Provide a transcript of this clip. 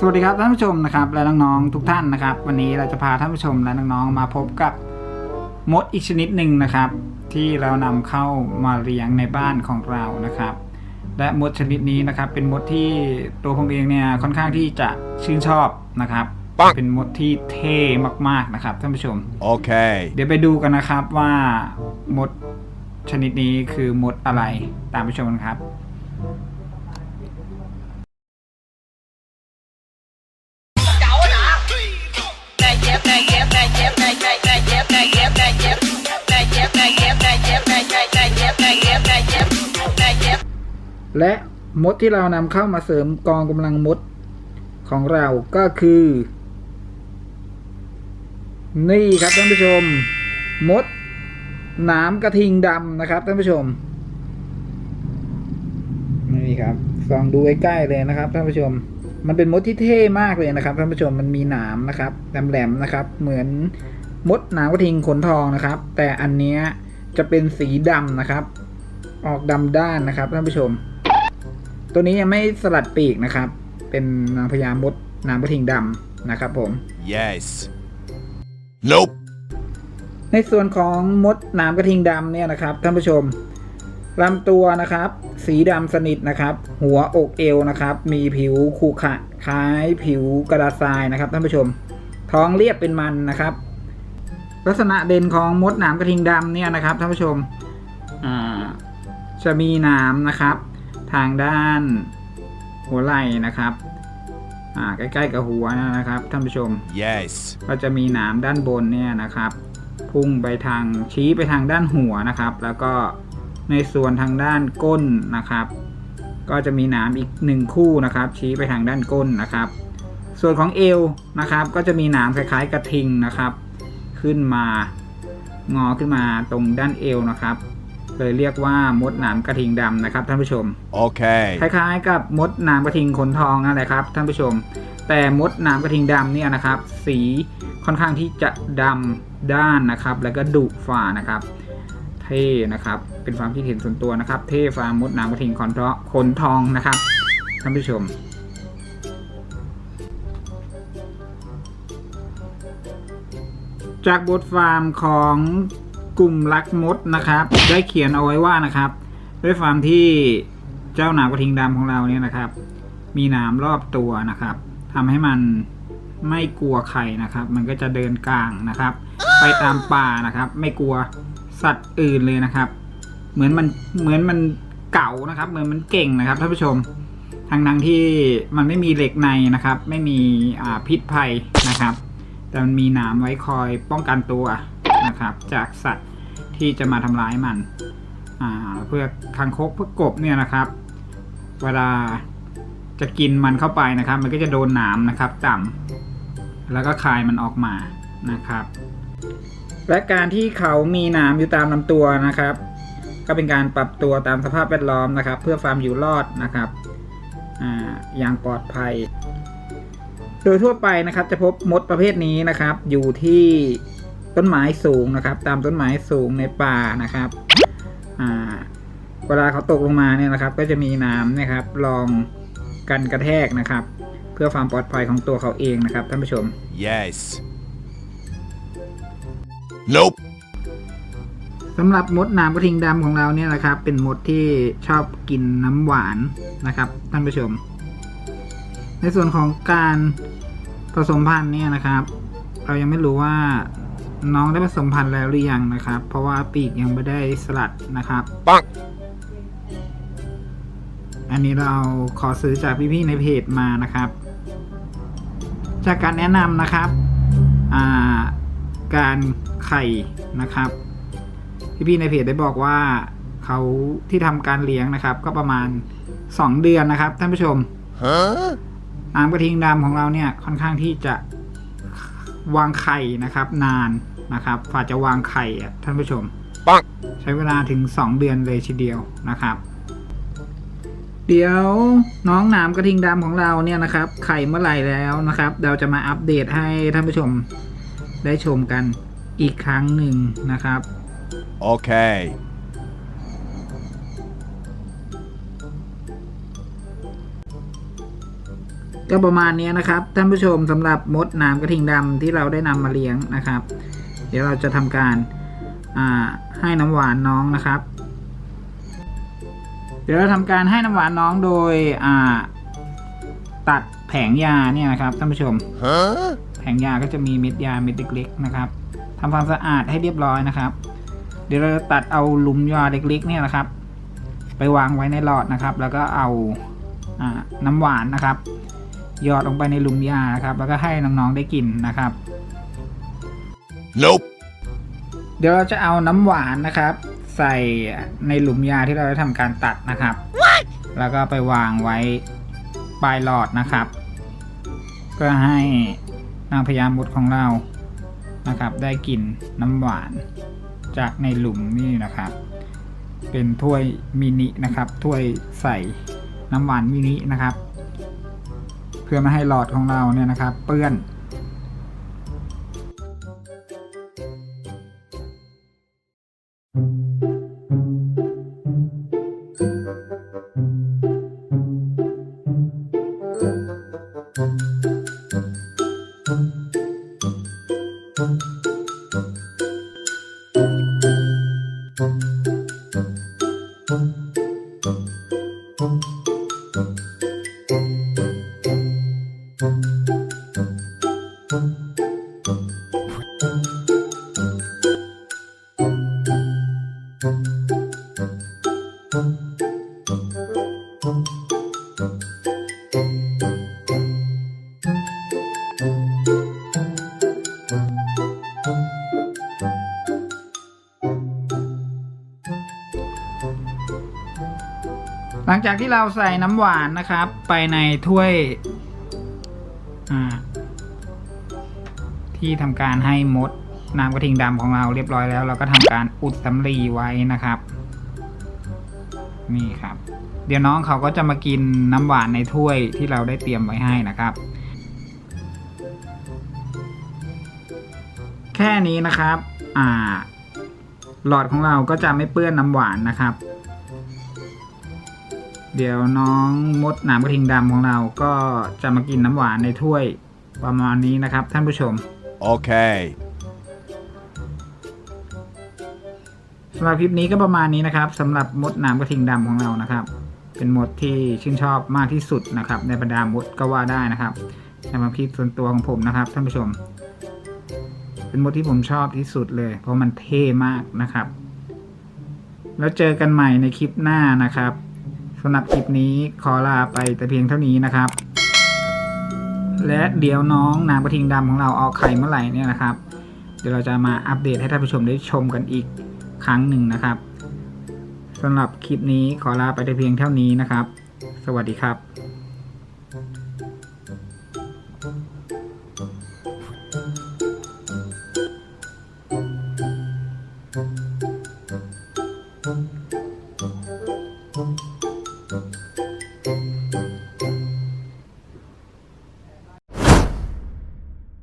สวัสดีครับท่านผู้ชมนะครับและน้องๆทุกท่านนะครับ วันนี้เราจะพาท่านผู้ชมและน้องๆมาพบกับมดอีกชนิดหนึ่งนะครับ ที่เรานำเข้ามาเลี้ยงในบ้านของเรานะครับ และมดชนิดนี้นะครับ เป็นมดที่ตัวผมเองเนี่ยค่อนข้างที่จะชื่นชอบนะครับปังเป็นมดที่เท่มากๆนะครับท่านผู้ชม Okay. เดี๋ยวไปดูกันนะครับว่ามดชนิดนี้คือมดอะไรตามไปชมกันครับ และมดที่เรานำเข้ามาเสริมกองกำลังมดของเราก็คือ นี่ครับท่านผู้ชม มดหนามกระทิงดำนะครับท่านผู้ชม นี่ครับส่องดูใกล้ๆเลยนะครับท่านผู้ชม มันเป็นมดที่เท่มากเลยนะครับท่านผู้ชมมันมีหนามนะครับแหลมๆนะครับ เหมือนมดหนามกระทิงขนทองนะครับ แต่อันเนี้ยจะเป็นสีดำนะครับ ออกดำด้านนะครับท่านผู้ชม ตัวนี้ยังไม่สลัดปีกนะครับ เป็นนางพญามดนางกระทิงดำนะครับผม Yes. Nope. ในส่วนของมดหนามกระทิงดำเนี่ยนะครับ ท่านผู้ชมลำตัวนะครับ สีดำสนิทนะครับ หัวอกเอวนะครับ มีผิวขรุขระคล้ายผิวกระดาษทรายนะครับ ท่านผู้ชม ท้องเรียบเป็นมันนะครับ ลักษณะเด่นของมดหนามกระทิงดำเนี่ยนะครับท่านผู้ชมอ่าจะมีหนามนะครับ ทางด้านหัวไหล่นะครับอ่าใกล้ๆกับหัวนะครับท่านผู้ชม Yes. ก็จะมีหนามด้านบนเนี่ยนะครับ พุ่งไปทางชี้ไปทางด้านหัวนะครับ แล้วก็ในส่วนทางด้านก้นนะครับ ก็จะมีหนามอีกหนึ่งคู่นะครับ ชี้ไปทางด้านก้นนะครับ ส่วนของเอวนะครับ ก็จะมีหนามคล้ายๆกระทิงนะครับ ขึ้นมางอขึ้นมาตรงด้านเอวนะครับ เลยเรียกว่ามดหนามกระทิงดำนะครับท่านผู้ชม Okay. คล้ายๆ กับมดหนามกระทิงขนทองนั่นแหละครับท่านผู้ชม แต่มดหนามกระทิงดำเนี่ยนะครับ สีค่อนข้างที่จะดำด้านนะครับ แล้วก็ดุฝ่านะครับ เท่นะครับ เป็นความคิดเห็นส่วนตัวนะครับ เท่ฟาร์มมดหนามกระทิงขนทองขนทองนะครับท่านผู้ชมจากบทฟาร์มของ กลุ่มรักมดนะครับ ได้เขียนเอาไว้ว่านะครับ ด้วยฟามที่เจ้าหนามกระทิงดำของเราเนี่ยนะครับ มีหนามรอบตัวนะครับทำให้มันไม่กลัวใครนะครับ มันก็จะเดินกลางนะครับ ไปตามป่านะครับ ไม่กลัวสัตว์อื่นเลยนะครับ เหมือนมันเหมือนมันเก่านะครับ เหมือนมันเก่งนะครับท่านผู้ชมทางทั้งที่มันไม่มีเหล็กในนะครับ ไม่มีพิษภัยนะครับ แต่มันมีหนามไว้คอยป้องกันตัว นะครับ จากสัตว์ที่จะมาทำร้ายมันเพื่อคางคกเพื่อกบเนี่ยนะครับ เวลาจะกินมันเข้าไปนะครับ มันก็จะโดนหนามนะครับต่ำแล้วก็คายมันออกมานะครับ และการที่เขามีหนามอยู่ตามลำตัวนะครับ ก็เป็นการปรับตัวตามสภาพแวดล้อมนะครับ เพื่อความอยู่รอดนะครับออย่างปลอดภัย โดยทั่วไปนะครับจะพบมดประเภทนี้นะครับ อยู่ที่ ต้นไม้สูงนะครับ ตามต้นไม้สูงในป่านะครับอ่าเวลาเขาตกลงมาเนี่ยนะครับ ก็จะมีน้ำนะครับรองกันกระแทกนะครับ เพื่อความปลอดภัยของตัวเขาเองนะครับท่านผู้ชม Yes. Nope. สำหรับมดน้ำกระทิงดำของเราเนี่ยนะครับ เป็นมดที่ชอบกินน้ำหวานนะครับท่านผู้ชม ในส่วนของการผสมพันธุ์เนี่ยนะครับ เรายังไม่รู้ว่า น้องได้ผสมพันธุ์แล้วหรือยังนะครับ เพราะว่าปีกยังไม่ได้สลัดนะครับ Bonk. อันนี้เราขอซื้อจากพี่ๆในเพจมานะครับ จากการแนะนำนะครับอ่าการไข่นะครับ พี่ๆในเพจได้บอกว่าเขาที่ทำการเลี้ยงนะครับ ก็ประมาณ 2 เดือนนะครับท่านผู้ชม Huh? น้ำกระทิงดำของเราเนี่ยค่อนข้างที่จะ วางไข่นะครับ นานนะครับฝ่าจะวางไข่อะท่านผู้ชม Bonk. ใช้เวลาถึง 2 เดือนเลยทีเดียวนะครับ เดี๋ยวน้องหนามกระทิงดำของเราเนี่ยนะครับ ไข่เมื่อไหร่แล้วนะครับ เราจะมาอัปเดตให้ท่านผู้ชมได้ชมกันอีกครั้งหนึ่งนะครับ Okay. ก็ประมาณนี้นะครับท่านผู้ชมสำหรับมดน้ำกระทิงดำที่เราได้นำมาเลี้ยงนะครับ เดี๋ยวเราจะทำการให้น้ำหวานน้องนะครับ เดี๋ยวเราทำการให้น้ำหวานน้องโดยตัดแผงยาเนี่ยนะครับท่านผู้ชม Huh? แผงยาก็จะมีเม็ดยาเม็ดเล็ก ๆ นะครับทำความสะอาดให้เรียบร้อยนะครับ เดี๋ยวเราจะตัดเอาหลุมยาเล็กๆ เนี่ยนะครับ ไปวางไว้ในหลอดนะครับ แล้วก็เอาอ่าน้ำหวานนะครับ หยอดลงไปในหลุมยานะครับแล้วก็ให้น้องๆได้กินนะครับ Nope. เดี๋ยวเราจะเอาน้ำหวานนะครับ ใส่ในหลุมยาที่เราได้ทำการตัดนะครับแล้วก็ไปวางไว้ปลายหลอดนะครับเพื่อให้นางพญามดของเรานะครับ ได้กินน้ำหวานจากในหลุมนี่นะครับ เป็นถ้วยมินินะครับถ้วยใส่น้ำหวานมินินะครับ เพื่อไม่ให้หลอดของเราเนี่ยนะครับ เปื้อน หลังจากที่เราใส่น้ำหวานนะครับ ไปในถ้วยที่ทำการให้มดน้ำกระทิงดำของเราเรียบร้อยแล้ว เราก็ทำการอุดสำลีไว้นะครับ นี่ครับ เดี๋ยวน้องเขาก็จะมากินน้ำหวานในถ้วยที่เราได้เตรียมไว้ให้นะครับ แค่นี้นะครับ อ่า หลอดของเราก็จะไม่เปื้อนน้ำหวานนะครับ เดี๋ยวน้องมดหนามกระทิงดำของเราก็จะมากินน้ำหวานในถ้วยประมาณนี้นะครับ ท่านผู้ชม Okay. สำหรับคลิปนี้ก็ประมาณนี้นะครับสำหรับมดนามกระทิงดำของเรานะครับ เป็นมดที่ชื่นชอบมากที่สุดนะครับ ในบรรดามดก็ว่าได้นะครับในความคิดส่วนตัวของผมนะครับท่านผู้ชม เป็นมดที่ผมชอบที่สุดเลย เพราะมันเท่มากนะครับ แล้วเจอกันใหม่ในคลิปหน้านะครับสำหรับคลิปนี้ขอลาไปแต่เพียงเท่านี้นะครับ และเดี๋ยวน้องนางกระทิงดำของเราออกไข่เมื่อไหร่เนี่ยนะครับ เดี๋ยวเราจะมาอัปเดตให้ท่านผู้ชมได้ชมกันอีก ครั้งหนึ่งนะครับสำหรับคลิปนี้ขอลาไปแต่เพียงเท่านี้นะครับ สวัสดีครับ